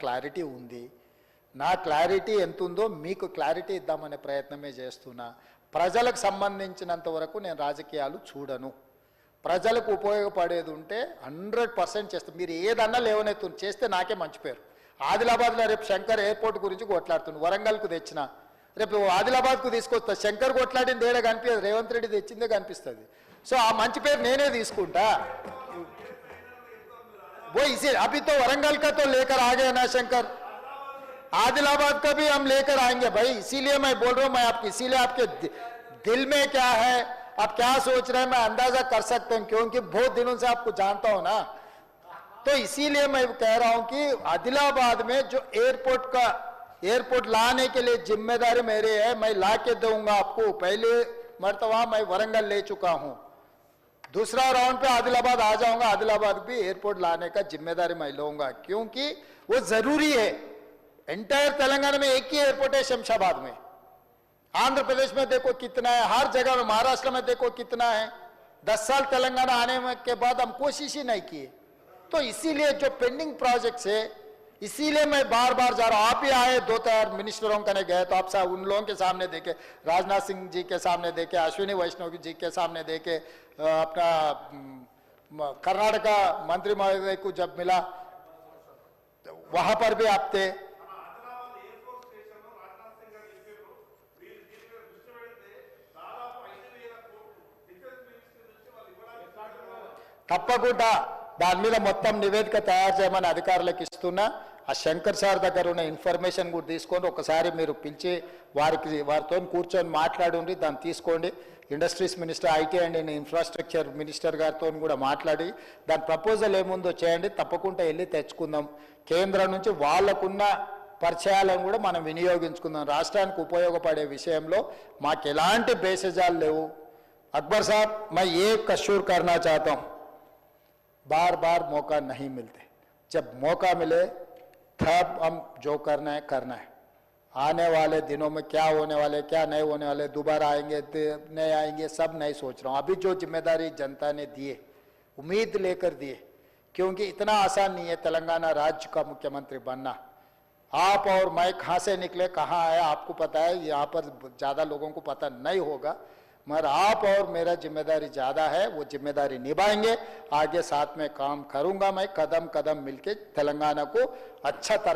Clarity ఉంది. నా clarity ఎంత ఉందో మీకు క్లారిటీ ఇద్దామనే ప్రయత్నమే చేస్తున్నా. ప్రజలకు సంబంధించినంత వరకు నేను రాజకీయాలు చూడను. ప్రజలకు ఉపయోగపడేది ఉంటే హండ్రెడ్ పర్సెంట్ చేస్తాను మీరు ఏదన్నా లేవనెత్తు చేస్తే నాకే మంచి పేరు. ఆదిలాబాద్లో రేపు శంకర్ ఎయిర్పోర్ట్ గురించి కొట్లాడుతుంది వరంగల్కు తెచ్చిన. రేపు ఆదిలాబాద్కు తీసుకొస్తా. శంకర్ కొట్లాడింది ఏడా కనిపించదు రేవంత్ రెడ్డి తెచ్చిందే కనిపిస్తుంది. సో ఆ మంచి పేరు నేనే తీసుకుంటా. वो इसे अभी तो वरंगल का तो लेकर आ गए ना शंकर। आदिलाबाद का भी हम लेकर आएँगे भाई, इसीलिए मैं बोल रहा हूँ, मैं आपकी इसीलिए आपके दिल में क्या है, आप क्या सोच रहे हैं, मैं अंदाज़ा कर सकता हूँ, क्योंकि बहुत दिनों से आपको जानता हूँ ना। तो इसीलिए मैं कह रहा हूँ कि आदिलाबाद में जो एयरपोर्ट का एयरपोर्ट लाने के लिए ज़िम्मेदारी मेरी है, मैं ला के दूँगा आपको। पहले मरतबा मैं वरंगल ले चुका हूँ। दूसरा राउंड पे आदिलाबाद आ जाऊँगा। आदिलाबाद भी एयरपोर्ट लाने का ज़िम्मेदारी मैं लूँगा, क्योंकि वो ज़रूरी है। एंटायर तेलंगाना में एक ही एयरपोर्ट है शमशाबाद में। आंध्र प्रदेश में देखो कितना है, हर जगह में, महाराष्ट्र में देखो कितना है। दस साल तेलंगाना आने के बाद हम कोशिश ही नहीं किए। तो इसीलिए जो पेंडिंग प्रोजेक्ट्स है इसीलिए मैं बार बार जा रहा हूं आप ही आए दो चार मिनिस्टरों कने गए तो आप साहब उन लोगों के सामने देखे राजनाथ सिंह जी के सामने देखे अश्विनी वैष्णव जी के सामने देखे अ, अपना म, कर्नाटका मंत्री महोदय को जब मिला तो वहां पर भी आप थे తప్పకుండా దాని మీద మొత్తం నివేదిక తయారు చేయమని అధికారులకు ఇస్తున్నా. ఆ శంకర్ సార్ దగ్గర ఉన్న ఇన్ఫర్మేషన్ కూడా తీసుకొని ఒకసారి మీరు పిలిచి వారికి వారితో కూర్చొని మాట్లాడండి దాన్ని తీసుకోండి. Industries minister IT and infrastructure minister గారితో కూడా మాట్లాడి దాని ప్రపోజల్ ఏముందో చేయండి. తప్పకుండా వెళ్ళి తెచ్చుకుందాం. కేంద్రం నుంచి వాళ్ళకున్న పరిచయాలను కూడా మనం వినియోగించుకుందాం. రాష్ట్రానికి ఉపయోగపడే విషయంలో మాకు ఎలాంటి బేసజాలు లేవు. అక్బర్ సాబ్ మై ఏ కషూర్ కర్ణాచాతం बार बार मौका नहीं मिलते। जब मौका मिले, तब हम जो करना है करना है। आने वाले दिनों में क्या होने वाले, क्या नहीं होने वाले, दोबारा आएँगे नहीं आएँगे, सब नहीं सोच रहा हूँ। अभी जो ज़िम्मेदारी जनता ने दिए उम्मीद लेकर दिए क्योंकि इतना आसान नहीं है तेलंगाना राज्य का मुख्यमंत्री बनना। आप और मैं कहाँ से निकले, कहाँ आए, आपको पता है, यहाँ पर ज़्यादा लोगों को पता नहीं होगा। मगर आप और मेरा ज़िम्मेदारी ज़्यादा है, वो ज़िम्मेदारी निभाएँगे। आगे साथ में काम करूँगा मैं कदम कदम मिलके तेलंगाना को अच्छा तरह